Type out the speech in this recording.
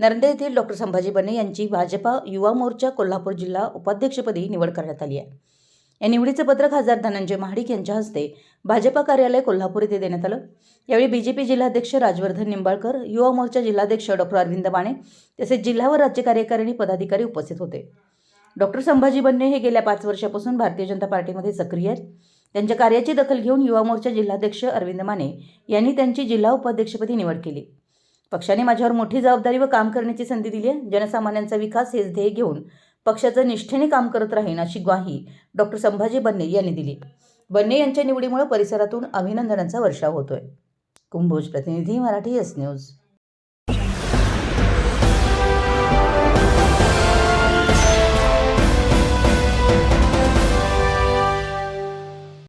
नरंदे येथील डॉक्टर संभाजी बने यांची भाजपा युवा मोर्चा कोल्हापूर जिल्हा उपाध्यक्षपदी निवड करण्यात आली आहे. या निवडीचं पत्र खासदार धनंजय महाडिक यांच्या हस्ते भाजपा कार्यालय कोल्हापूर येथे देण्यात आलं. यावेळी बीजेपी जिल्हाध्यक्ष राजवर्धन निंबाळकर युवा मोर्चा जिल्हाध्यक्ष डॉक्टर अरविंद माने तसेच जिल्हा व राज्य कार्यकारिणी पदाधिकारी उपस्थित होते. डॉक्टर संभाजी बन्ने हे गेल्या पाच वर्षापासून भारतीय जनता पार्टीमध्ये सक्रिय आहेत. त्यांच्या कार्याची दखल घेऊन युवा मोर्चा जिल्हाध्यक्ष अरविंद माने यांनी त्यांची जिल्हा उपाध्यक्षपदी निवड केली. पक्षाने माझ्यावर मोठी जबाबदारी व काम करण्याची संधी दिली आहे. जनसामान्यांचा विकास हेच ध्येय घेऊन पक्षाचं निष्ठेने काम करत राहीन अशी ग्वाही डॉक्टर संभाजी बन्ने यांनी दिली. बन्ने यांच्या निवडीमुळे परिसरातून अभिनंदनाचा वर्षाव होतोय. कुंभोज प्रतिनिधी मराठी एस न्यूज